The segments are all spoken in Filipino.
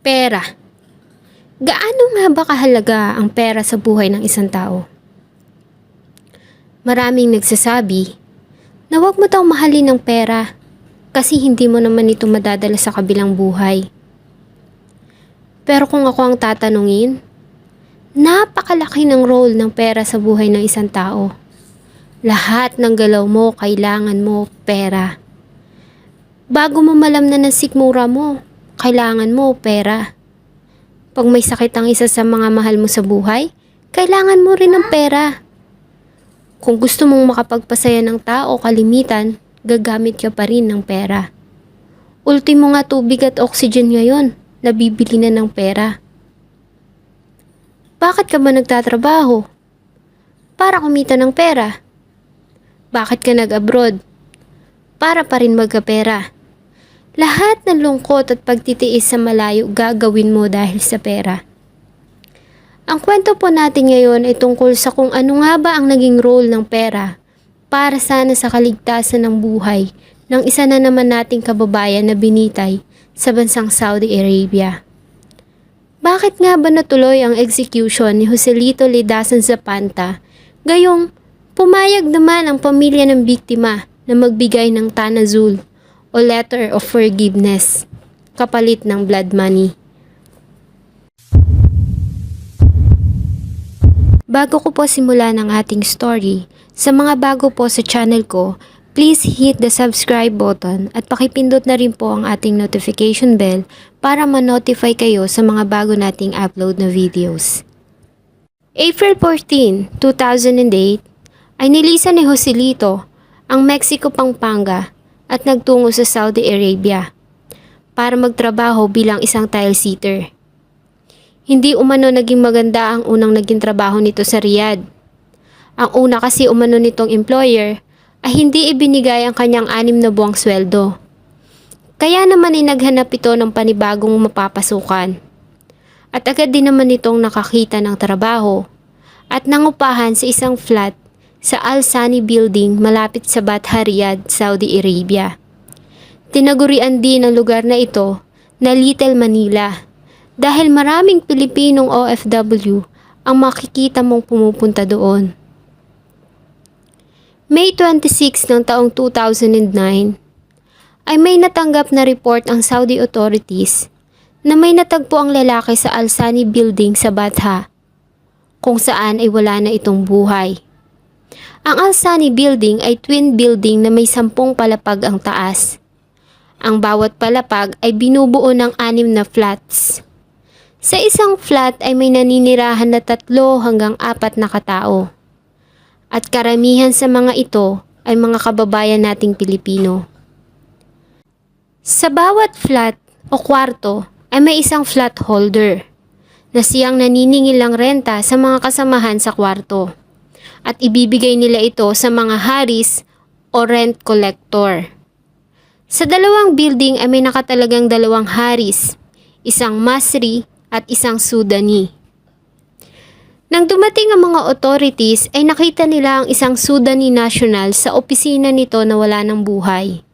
Pera. Gaano nga ba kahalaga ang pera sa buhay ng isang tao? Maraming nagsasabi na huwag mo daw mahalin ng pera kasi hindi mo naman ito madadala sa kabilang buhay. Pero kung ako ang tatanungin, napakalaki ng role ng pera sa buhay ng isang tao. Lahat ng galaw mo, kailangan mo pera. Bago mo malamnan ng sikmura mo, kailangan mo pera. Pag may sakit ang isa sa mga mahal mo sa buhay, kailangan mo rin ng pera. Kung gusto mong makapagpasaya ng tao kalimitan, gagamit ka pa rin ng pera. Ultimo nga tubig at oxygen ngayon, nabibili na ng pera. Bakit ka ba nagtatrabaho? Para kumita ng pera. Bakit ka nag-abroad? Para pa rin magkapera. Lahat ng lungkot at pagtitiis sa malayo gagawin mo dahil sa pera. Ang kwento po natin ngayon ay tungkol sa kung ano nga ba ang naging role ng pera para sana sa kaligtasan ng buhay ng isa na naman nating kababayan na binitay sa bansang Saudi Arabia. Bakit nga ba natuloy ang execution ni Joselito Lidasan Zapanta gayong pumayag naman ang pamilya ng biktima na magbigay ng tanazul o letter of forgiveness kapalit ng blood money? Bago ko po simula ng ating story, sa mga bago po sa channel ko, please hit the subscribe button at pakipindot na rin po ang ating notification bell para ma-notify kayo sa mga bago nating upload na videos. April 14, 2008, ay nilisan ni Joselito ang Mexico Pampanga at nagtungo sa Saudi Arabia para magtrabaho bilang isang tile seater. Hindi umano naging maganda ang unang naging trabaho nito sa Riyadh. Ang una kasi umano nitong employer ay hindi ibinigay ang kanyang anim na buwang sweldo. Kaya naman ay naghanap ito ng panibagong mapapasukan. At agad din naman itong nakakita ng trabaho at nangupahan sa isang flat sa Al Sani Building malapit sa Batha Riyadh, Saudi Arabia. Tinagurian din ang lugar na ito na Little Manila dahil maraming Pilipinong OFW ang makikita mong pumupunta doon. May 26 ng taong 2009 ay may natanggap na report ang Saudi authorities na may natagpo ang lalaki sa Al-Sani Building sa Batha kung saan ay wala na itong buhay. Ang Al-Sani Building ay twin building na may sampung palapag ang taas. Ang bawat palapag ay binubuo ng anim na flats. Sa isang flat ay may naninirahan na tatlo hanggang apat na katao. At karamihan sa mga ito ay mga kababayan nating Pilipino. Sa bawat flat o kwarto ay may isang flat holder na siyang naniningil ng renta sa mga kasamahan sa kwarto at ibibigay nila ito sa mga haris o rent collector. Sa dalawang building ay may nakatalagang dalawang haris, isang masri at isang Sudani. Nang dumating ang mga authorities ay nakita nila ang isang Sudani national sa opisina nito na wala ng buhay.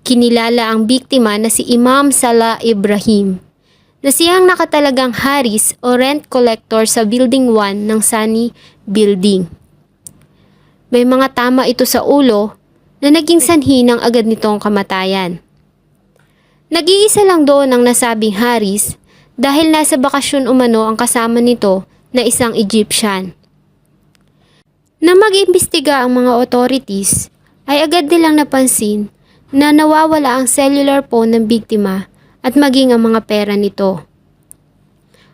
Kinilala ang biktima na si Imam Salah Ibrahim na siyang nakatalagang haris o rent collector sa Building 1 ng Sani Building. May mga tama ito sa ulo na naging sanhi ng agad nitong kamatayan. Nag-iisa lang doon ang nasabing haris dahil nasa bakasyon umano ang kasama nito na isang Egyptian. Na mag-imbestiga ang mga authorities, ay agad nilang napansin na nawawala ang cellular phone ng biktima at maging ang mga pera nito.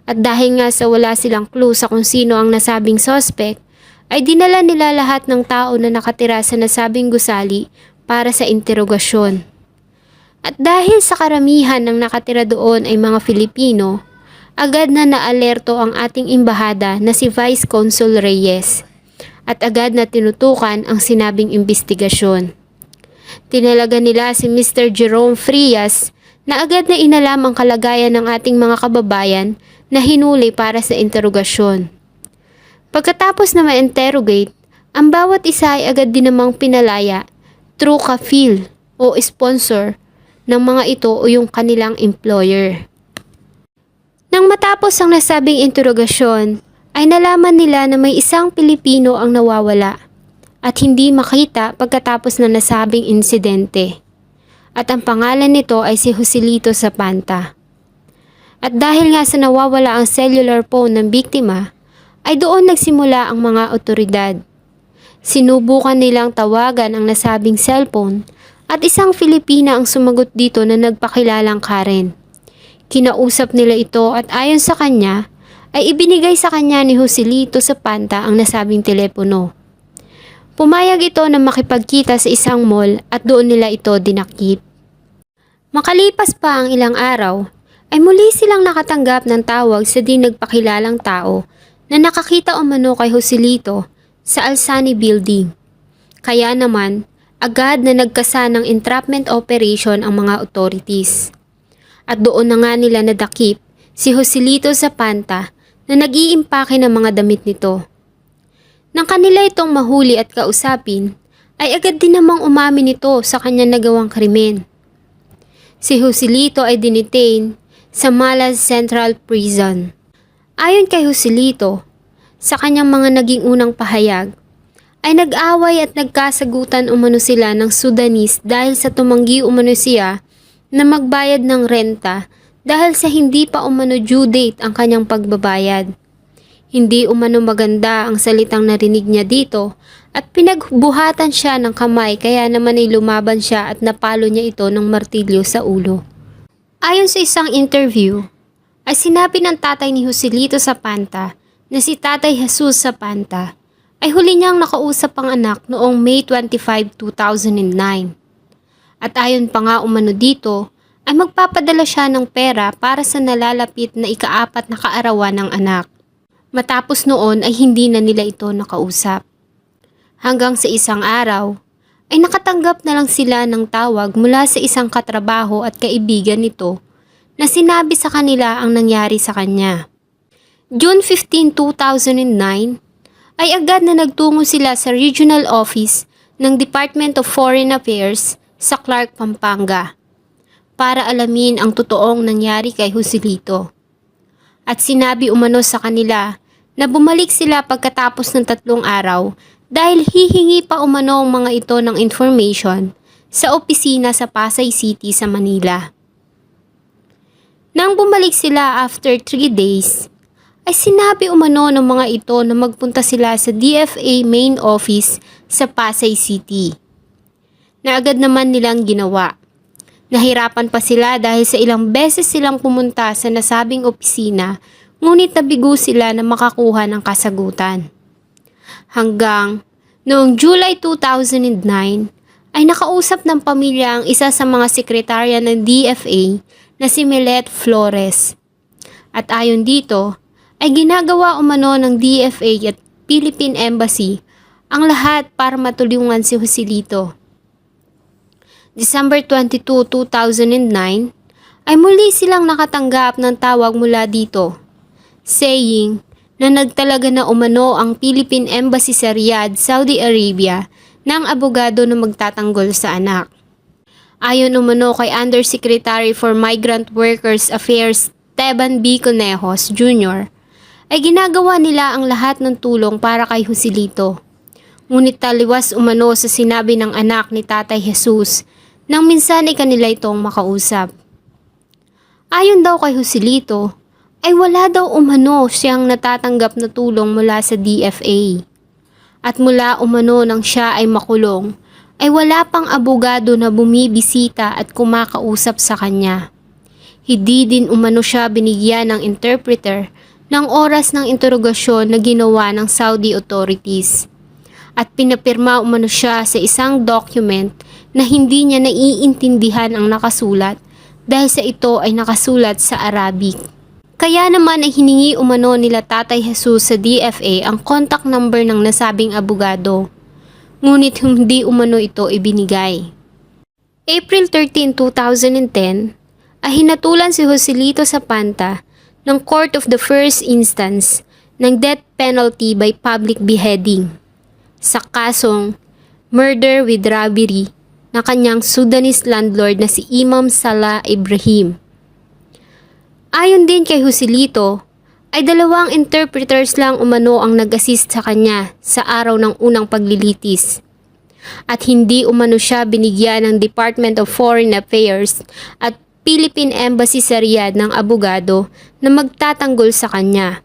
At dahil nga sa wala silang clue sa kung sino ang nasabing suspect, ay dinala nila lahat ng tao na nakatira sa nasabing gusali para sa interogasyon. At dahil sa karamihan ng nakatira doon ay mga Filipino, agad na naalerto ang ating imbahada na si Vice Consul Reyes at agad na tinutukan ang sinabing investigasyon. Tinalaga nila si Mr. Jerome Frias na agad na inalam ang kalagayan ng ating mga kababayan na hinuli para sa interogasyon. Pagkatapos na ma-interrogate, ang bawat isa ay agad din namang pinalaya through kafil o sponsor ng mga ito o yung kanilang employer. Nang matapos ang nasabing interogasyon, ay nalaman nila na may isang Pilipino ang nawawala at hindi makita pagkatapos na nasabing insidente. At ang pangalan nito ay si Joselito Zapanta. At dahil nga sa nawawala ang cellular phone ng biktima, ay doon nagsimula ang mga otoridad. Sinubukan nilang tawagan ang nasabing cellphone at isang Filipina ang sumagot dito na nagpakilalang Karen. Kinausap nila ito at ayon sa kanya, ay ibinigay sa kanya ni Joselito sa panta ang nasabing telepono. Pumayag ito na makipagkita sa isang mall at doon nila ito dinakip. Makalipas pa ang ilang araw, ay muli silang nakatanggap ng tawag sa di nagpakilalang tao na nakakita umano kay Joselito sa Alsani Building. Kaya naman, agad na nagkasa ng entrapment operation ang mga authorities. At doon na nga nila nadakip si Joselito Zapanta na nag-iimpake ng mga damit nito. Nang kanila itong mahuli at kausapin, ay agad din namang umamin ito sa kanya nagawang krimen. Si Joselito ay dinitain sa Malas Central Prison. Ayon kay Joselito, sa kanyang mga naging unang pahayag, ay nag-away at nagkasagutan umano sila ng Sudanese dahil sa tumanggi umano siya na magbayad ng renta dahil sa hindi pa umano due date ang kanyang pagbabayad. Hindi umano maganda ang salitang narinig niya dito at pinagbuhatan siya ng kamay kaya naman ay lumaban siya at napalo niya ito ng martilyo sa ulo. Ayon sa isang interview, ay sinabi ng tatay ni Joselito Zapanta na si Tatay Jesus Zapanta ay huli niyang nakausap ang anak noong May 25, 2009. At ayon pa nga umano dito, ay magpapadala siya ng pera para sa nalalapit na ikaapat na kaarawan ng anak. Matapos noon ay hindi na nila ito nakausap. Hanggang sa isang araw, ay nakatanggap na lang sila ng tawag mula sa isang katrabaho at kaibigan nito na sinabi sa kanila ang nangyari sa kanya. June 15, 2009, ay agad na nagtungo sila sa regional office ng Department of Foreign Affairs sa Clark, Pampanga para alamin ang totoong nangyari kay Joselito. At sinabi umano sa kanila na bumalik sila pagkatapos ng tatlong araw dahil hihingi pa umano ang mga ito ng information sa opisina sa Pasay City sa Manila. Nang bumalik sila after 3 days, ay sinabi umano ng mga ito na magpunta sila sa DFA main office sa Pasay City. Na agad naman nilang ginawa. Nahirapan pa sila dahil sa ilang beses silang pumunta sa nasabing opisina ngunit nabigo sila na makakuha ng kasagutan. Hanggang noong July 2009 ay nakausap ng pamilya ang isa sa mga sekretarya ng DFA na si Milet Flores. At ayon dito, ay ginagawa umano ng DFA at Philippine Embassy ang lahat para matulungan si Joselito. December 22, 2009, ay muli silang nakatanggap ng tawag mula dito, saying na nagtalaga na umano ang Philippine Embassy sa Riyadh, Saudi Arabia ng abogado na magtatanggol sa anak. Ayon umano kay Undersecretary for Migrant Workers Affairs Teban B. Conejos Jr., ay ginagawa nila ang lahat ng tulong para kay Joselito. Ngunit taliwas umano sa sinabi ng anak ni Tatay Jesus nang minsan ay kanila itong makausap. Ayon daw kay Joselito, ay wala daw umano siyang natatanggap na tulong mula sa DFA. At mula umano nang siya ay makulong, ay wala pang abogado na bumibisita at kumakausap sa kanya. Hindi din umano siya binigyan ng interpreter ng oras ng interogasyon na ginawa ng Saudi authorities. At pinapirma umano siya sa isang document na hindi niya naiintindihan ang nakasulat dahil sa ito ay nakasulat sa Arabic. Kaya naman ay hiningi umano nila Tatay Jesus sa DFA ang contact number ng nasabing abogado. Ngunit hindi umano ito ibinigay. April 13, 2010, ay hinatulan si Joselito Zapanta ng Court of the First Instance ng death penalty by public beheading sa kasong murder with robbery na kanyang Sudanese landlord na si Imam Salah Ibrahim. Ayon din kay Joselito, ay dalawang interpreters lang umano ang nag-assist sa kanya sa araw ng unang paglilitis. At hindi umano siya binigyan ng Department of Foreign Affairs at Philippine Embassy sa Riyadh ng abogado na magtatanggol sa kanya.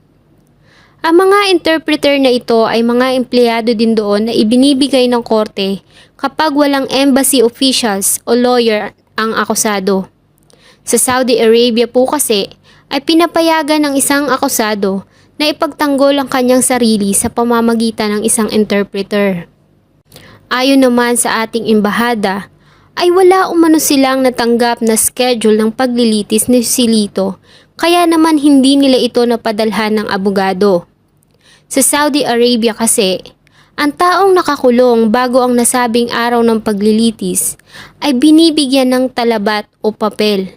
Ang mga interpreter na ito ay mga empleyado din doon na ibinibigay ng korte kapag walang embassy officials o lawyer ang akusado. Sa Saudi Arabia po kasi ay pinapayagan ng isang akusado na ipagtanggol ang kanyang sarili sa pamamagitan ng isang interpreter. Ayon naman sa ating embahada, ay wala umano silang natanggap na schedule ng paglilitis ni Silito kaya naman hindi nila ito napadalhan ng abogado. Sa Saudi Arabia kasi, ang taong nakakulong bago ang nasabing araw ng paglilitis ay binibigyan ng talabat o papel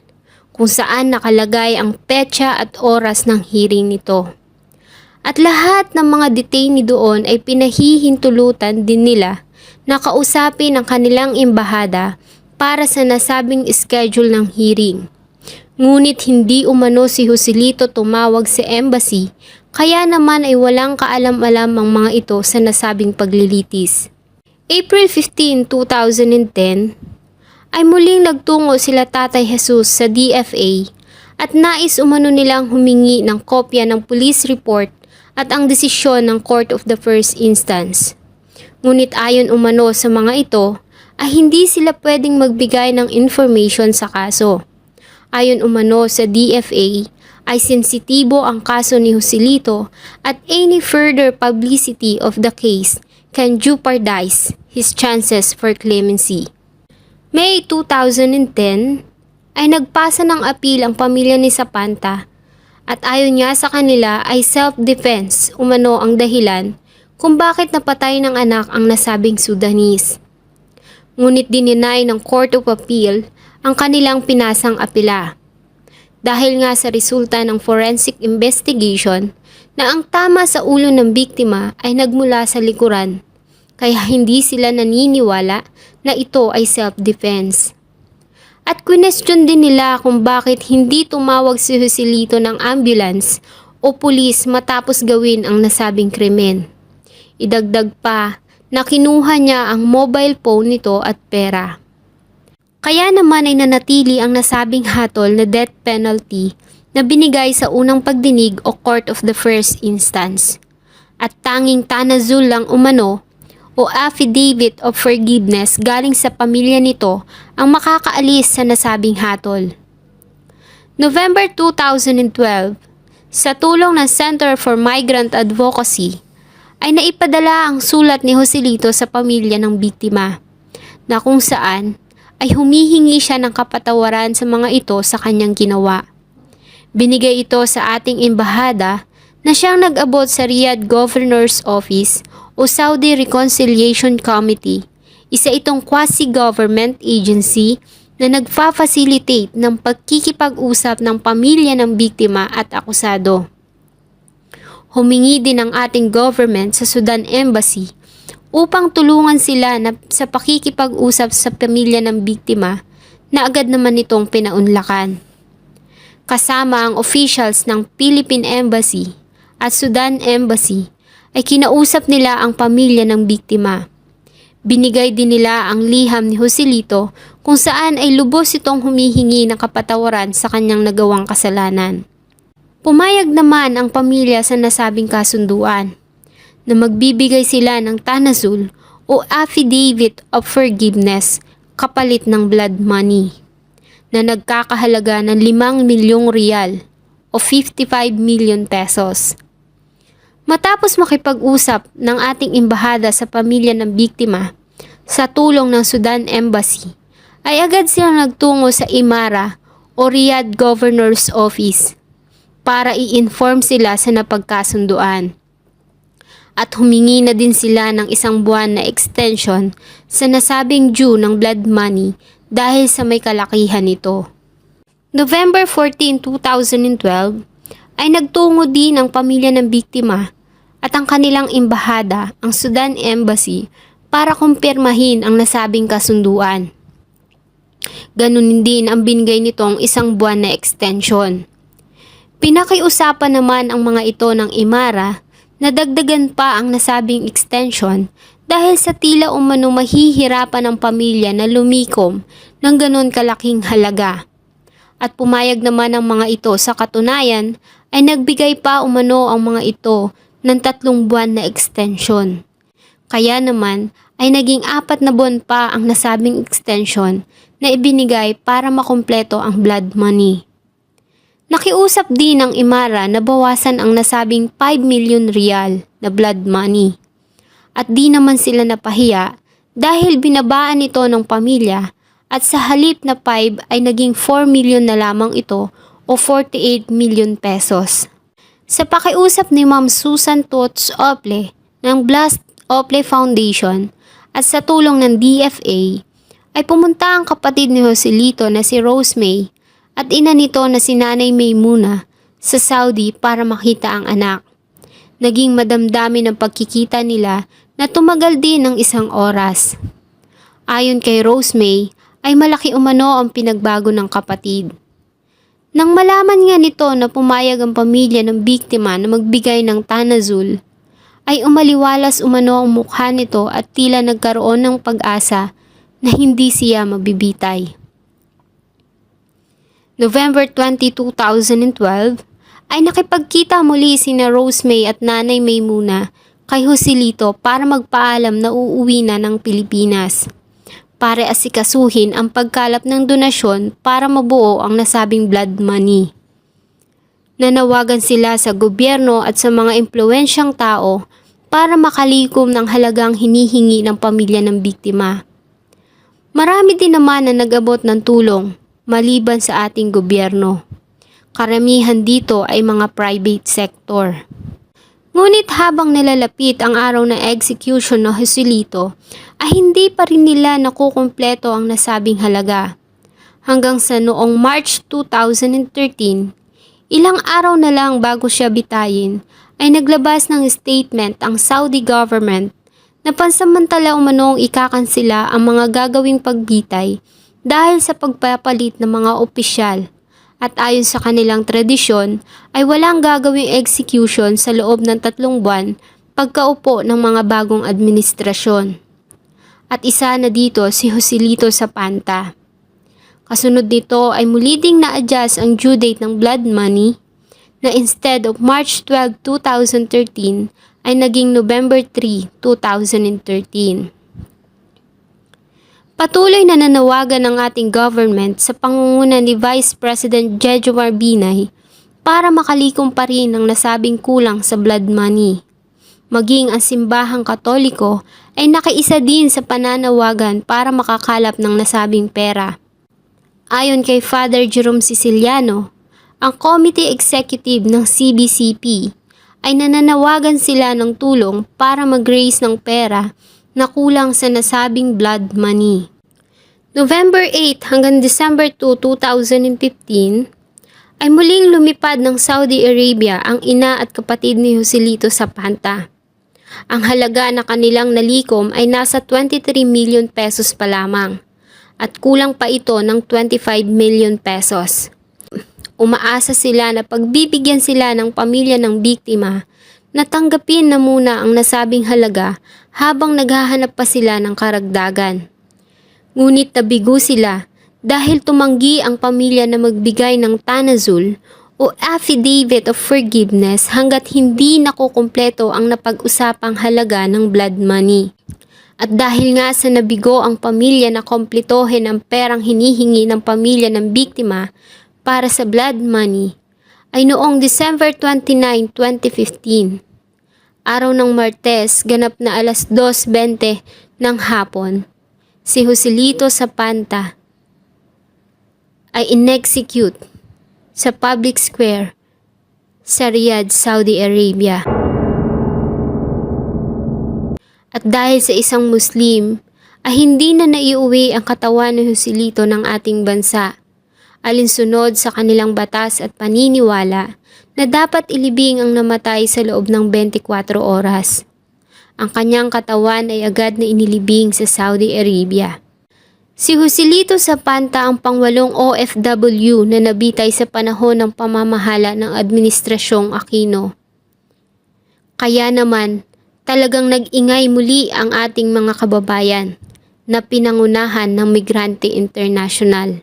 kung saan nakalagay ang petsa at oras ng hearing nito. At lahat ng mga detainee doon ay pinahihintulutan din nila na kausapin ang kanilang embahada para sa nasabing schedule ng hearing. Ngunit hindi umano si Joselito tumawag sa embassy kaya naman ay walang kaalam-alam ang mga ito sa nasabing paglilitis. April 15, 2010 ay muling nagtungo sila Tatay Jesus sa DFA at nais umano nilang humingi ng kopya ng police report at ang desisyon ng Court of the First Instance. Ngunit ayon umano sa mga ito, ay hindi sila pwedeng magbigay ng information sa kaso. Ayon umano sa DFA, ay sensitibo ang kaso ni Joselito at any further publicity of the case can jeopardize his chances for clemency. May 2010 ay nagpasa ng appeal ang pamilya ni Sapanta at ayon niya sa kanila ay self-defense umano ang dahilan kung bakit napatay ng anak ang nasabing Sudanese. Ngunit dininay ng Court of Appeal ang kanilang pinasang apila. Dahil nga sa resulta ng forensic investigation na ang tama sa ulo ng biktima ay nagmula sa likuran, kaya hindi sila naniniwala na ito ay self-defense. At question din nila kung bakit hindi tumawag si Joselito ng ambulance o pulis matapos gawin ang nasabing krimen. Idagdag pa na kinuha niya ang mobile phone nito at pera. Kaya naman ay nanatili ang nasabing hatol na death penalty na binigay sa unang pagdinig o court of the first instance. At tanging tanazul lang umano o affidavit of forgiveness galing sa pamilya nito ang makakaalis sa nasabing hatol. November 2012, sa tulong ng Center for Migrant Advocacy, ay naipadala ang sulat ni Joselito sa pamilya ng biktima na kung saan ay humihingi siya ng kapatawaran sa mga ito sa kanyang ginawa. Binigay ito sa ating embahada na siyang nag-abot sa Riyadh Governor's Office o Saudi Reconciliation Committee, isa itong quasi-government agency na nagfa-facilitate ng pagkikipag-usap ng pamilya ng biktima at akusado. Humingi din ang ating government sa Sudan Embassy upang tulungan sila na sa pakikipag-usap sa pamilya ng biktima na agad naman itong pinaunlakan. Kasama ang officials ng Philippine Embassy at Sudan Embassy ay kinausap nila ang pamilya ng biktima. Binigay din nila ang liham ni Joselito kung saan ay lubos itong humihingi ng kapatawaran sa kanyang nagawang kasalanan. Pumayag naman ang pamilya sa nasabing kasunduan na magbibigay sila ng tanazul o affidavit of forgiveness kapalit ng blood money na nagkakahalaga ng 5 milyong riyal o 55 million pesos. Matapos makipag-usap ng ating embahada sa pamilya ng biktima sa tulong ng Sudan Embassy, ay agad silang nagtungo sa Imara o Riyadh Governor's Office para i-inform sila sa napagkasunduan. At humingi na din sila ng isang buwan na extension sa nasabing due ng blood money dahil sa may kalakihan nito. November 14, 2012 ay nagtungo din ang pamilya ng biktima at ang kanilang embahada, ang Sudan Embassy, para kumpirmahin ang nasabing kasunduan. Ganun din ang binigay nitong isang buwan na extension. Pinakiusapan naman ang mga ito ng Imara na dagdagan pa ang nasabing extension dahil sa tila umano mahihirapan ang pamilya na lumikom ng ganon kalaking halaga. At pumayag naman ang mga ito sa katunayan ay nagbigay pa umano ang mga ito ng tatlong buwan na extension. Kaya naman ay naging apat na buwan pa ang nasabing extension na ibinigay para makumpleto ang blood money. Nakiusap din ng Imara na bawasan ang nasabing 5 million real na blood money. At di naman sila napahiya dahil binabaan ito ng pamilya at sa halip na 5 ay naging 4 million na lamang ito o 48 million pesos. Sa pakiusap ni Ma'am Susan Tots Ople ng Blast Ople Foundation at sa tulong ng DFA ay pumunta ang kapatid ni Joselito na si Rose May at ina nito na si Nanay Maymuna sa Saudi para makita ang anak. Naging madamdami ng pagkikita nila na tumagal din ng isang oras. Ayon kay Rose May, ay malaki umano ang pinagbago ng kapatid. Nang malaman nga nito na pumayag ang pamilya ng biktima na magbigay ng tanazul, ay umaliwalas umano ang mukha nito at tila nagkaroon ng pag-asa na hindi siya mabibitay. November 20, 2012, ay nakipagkita muli sina Rose May at Nanay Maymuna kay Joselito para magpaalam na uuwi na ng Pilipinas para asikasuhin ang pagkalap ng donasyon para mabuo ang nasabing blood money. Nanawagan sila sa gobyerno at sa mga impluensyang tao para makalikom ng halagang hinihingi ng pamilya ng biktima. Marami din naman na nag-abot ng tulong maliban sa ating gobyerno. Karamihan dito ay mga private sector. Ngunit habang nalalapit ang araw ng execution ng Joselito, ay hindi pa rin nila nakukumpleto ang nasabing halaga. Hanggang sa noong March 2013, ilang araw na lang bago siya bitayin, ay naglabas ng statement ang Saudi government na pansamantala umanong ikakansila ang mga gagawing pagbitay dahil sa pagpapalit ng mga opisyal at ayon sa kanilang tradisyon ay walang gagawing execution sa loob ng tatlong buwan pagkaupo ng mga bagong administrasyon. At isa na dito si Joselito Zapanta. Kasunod nito ay muli ding na-adjust ang due date ng blood money na instead of March 12, 2013 ay naging November 3, 2013. Patuloy na nanawagan ng ating government sa pangunguna ni Vice President Jejomar Binay para makalikom pa rin ang nasabing kulang sa blood money. Maging ang simbahang katoliko ay nakiisa din sa pananawagan para makakalap ng nasabing pera. Ayon kay Father Jerome Siciliano, ang Committee Executive ng CBCP ay nananawagan sila ng tulong para mag-raise ng pera na kulang sa nasabing blood money. November 8 hanggang December 2, 2015, ay muling lumipad ng Saudi Arabia ang ina at kapatid ni Joselito Zapanta. Ang halaga na kanilang nalikom ay nasa 23 million pesos pa lamang at kulang pa ito ng 25 million pesos. Umaasa sila na pagbibigyan sila ng pamilya ng biktima natanggapin na muna ang nasabing halaga habang naghahanap pa sila ng karagdagan. Ngunit nabigo sila dahil tumanggi ang pamilya na magbigay ng tanazul o affidavit of forgiveness hanggat hindi nakukumpleto ang napag-usapang halaga ng blood money. At dahil nga sa nabigo ang pamilya na kompletohin ang perang hinihingi ng pamilya ng biktima para sa blood money, ay noong December 29, 2015, araw ng Martes, ganap na alas 2.20 ng hapon, si Joselito Zapanta ay inexecute sa public square sa Riyadh, Saudi Arabia. At dahil sa isang Muslim, ay hindi na naiuwi ang katawan ni Joselito ng ating bansa alinsunod sa kanilang batas at paniniwala na dapat ilibing ang namatay sa loob ng 24 oras. Ang kanyang katawan ay agad na inilibing sa Saudi Arabia. Si Joselito Zapanta ang pangwalong OFW na nabitay sa panahon ng pamamahala ng Administrasyong Aquino. Kaya naman, talagang nag-ingay muli ang ating mga kababayan na pinangunahan ng Migrante International.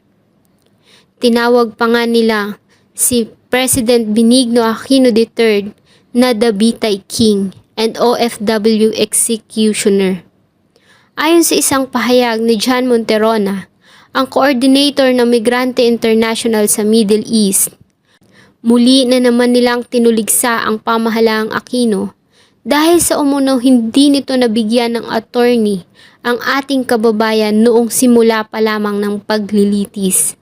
Tinawag pa nga nila si President Benigno Aquino III na the Bitay King and OFW Executioner. Ayon sa isang pahayag ni John Monterona, ang coordinator ng Migrante International sa Middle East, muli na naman nilang tinuligsa ang pamahalaang Aquino dahil sa umunaw hindi nito nabigyan ng attorney ang ating kababayan noong simula pa lamang ng paglilitis.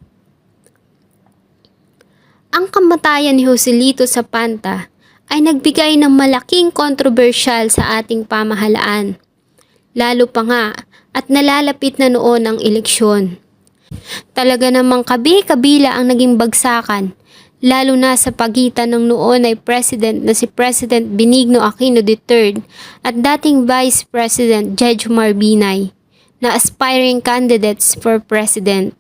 Ang kamatayan ni Joselito Zapanta ay nagbigay ng malaking kontrobersyal sa ating pamahalaan. Lalo pa nga at nalalapit na noon ang eleksyon. Talaga namang kabi-kabila ang naging bagsakan, lalo na sa pagitan ng noon ay President na si President Benigno Aquino III at dating Vice President Jejomar Binay na aspiring candidates for President.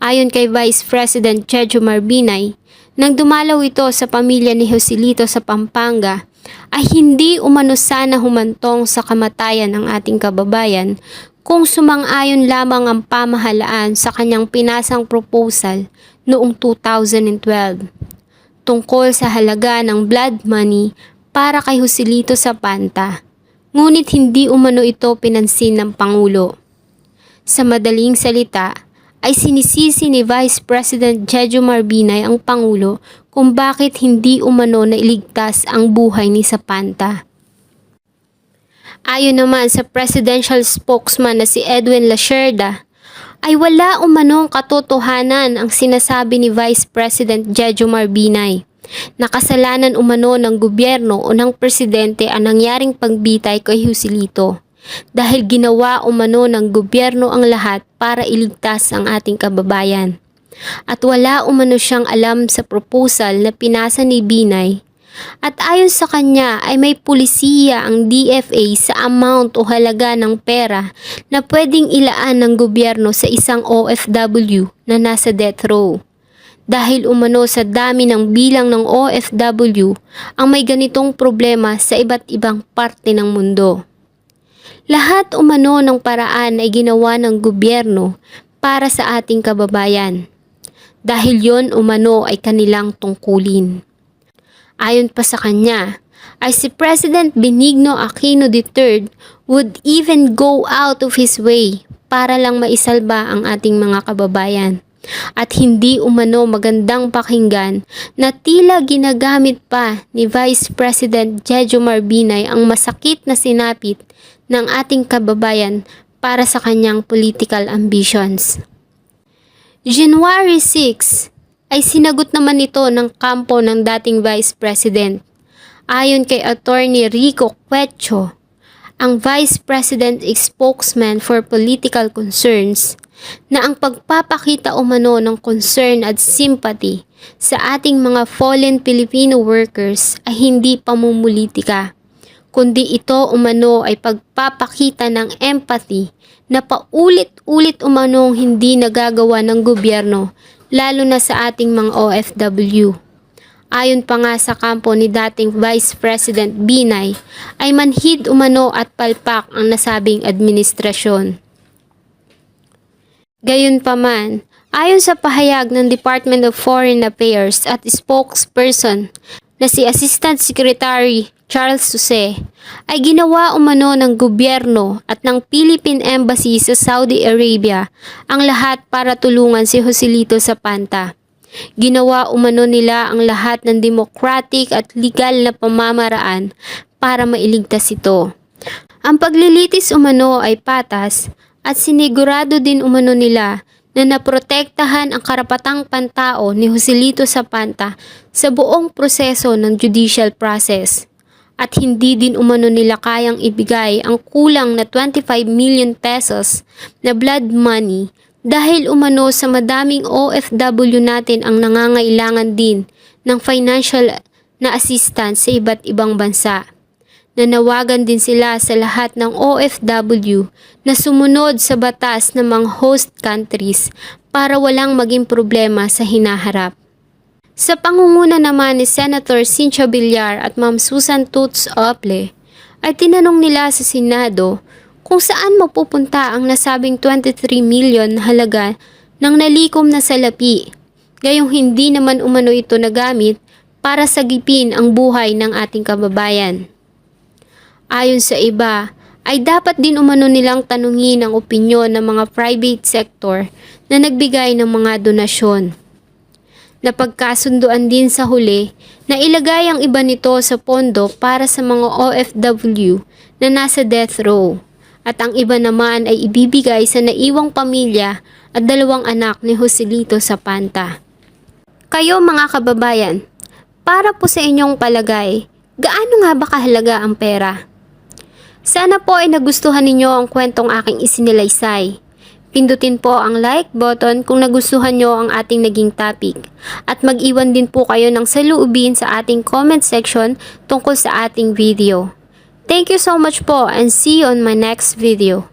Ayon kay Vice President Jejomar Binay, nang dumalaw ito sa pamilya ni Joselito sa Pampanga, ay hindi umano sana humantong sa kamatayan ng ating kababayan kung sumang-ayon lamang ang pamahalaan sa kanyang pinasang proposal noong 2012 tungkol sa halaga ng blood money para kay Joselito Zapanta. Ngunit hindi umano ito pinansin ng Pangulo. Sa madaling salita, ay sinisisi ni Vice President Jejomar Binay ang Pangulo kung bakit hindi umano na iligtas ang buhay ni Zapanta. Ayon naman sa presidential spokesman na si Edwin Lacerda, ay wala umanong katotohanan ang sinasabi ni Vice President Jejomar Binay. Nakasalanan umano ng gobyerno o ng presidente ang nangyaring pagbitay kay Joselito dahil ginawa umano ng gobyerno ang lahat para iligtas ang ating kababayan. At wala umano siyang alam sa proposal na pinasa ni Binay at ayon sa kanya ay may pulisiya ang DFA sa amount o halaga ng pera na pwedeng ilaan ng gobyerno sa isang OFW na nasa death row. Dahil umano sa dami ng bilang ng OFW ang may ganitong problema sa iba't ibang parte ng mundo. Lahat umano ng paraan ay ginawa ng gobyerno para sa ating kababayan. Dahil yon umano ay kanilang tungkulin. Ayon pa sa kanya, ay si President Benigno Aquino III would even go out of his way para lang maisalba ang ating mga kababayan. At hindi umano magandang pakinggan na tila ginagamit pa ni Vice President Jejomar Binay ang masakit na sinapit ng ating kababayan para sa kanyang political ambitions. January 6, ay sinagot naman ito ng kampo ng dating Vice President. Ayon kay Attorney Rico Quecho, ang Vice President spokesman for political concerns, na ang pagpapakita umano ng concern at sympathy sa ating mga fallen Filipino workers ay hindi pamumulitika, kundi ito umano ay pagpapakita ng empathy na paulit-ulit umanong hindi nagagawa ng gobyerno lalo na sa ating mga OFW. Ayon pa nga sa kampo ni dating Vice President Binay, ay manhid umano at palpak ang nasabing administrasyon. Gayunpaman, ayon sa pahayag ng Department of Foreign Affairs at spokesperson na si Assistant Secretary Charles Suse, ay ginawa umano ng gobyerno at ng Philippine Embassy sa Saudi Arabia ang lahat para tulungan si Joselito Zapanta. Ginawa umano nila ang lahat ng democratic at legal na pamamaraan para mailigtas ito. Ang paglilitis umano ay patas at sinigurado din umano nila na naprotektahan ang karapatang pantao ni Joselito Zapanta sa buong proseso ng judicial process at hindi din umano nila kayang ibigay ang kulang na 25 million pesos na blood money dahil umano sa madaming OFW natin ang nangangailangan din ng financial na assistance sa iba't ibang bansa. Nanawagan din sila sa lahat ng OFW na sumunod sa batas ng mga host countries para walang maging problema sa hinaharap. Sa pangunguna naman ni Senator Cynthia Villar at Ma'am Susan Toots Ople, ay tinanong nila sa Senado kung saan mapupunta ang nasabing 23 million na halaga ng nalikom na salapi, gayong hindi naman umano ito nagamit para sagipin ang buhay ng ating kababayan. Ayon sa iba, ay dapat din umano nilang tanungin ang opinyon ng mga private sector na nagbigay ng mga donasyon. Napagkasunduan din sa huli na ilagay ang iba nito sa pondo para sa mga OFW na nasa death row at ang iba naman ay ibibigay sa naiwang pamilya at dalawang anak ni Joselito Zapanta. Kayo mga kababayan, para po sa inyong palagay, gaano nga ba kahalaga ang pera? Sana po ay nagustuhan ninyo ang kwentong aking isinilaysay. Pindutin po ang like button kung nagustuhan nyo ang ating naging topic. At mag-iwan din po kayo ng saluubin sa ating comment section tungkol sa ating video. Thank you so much po and see you on my next video.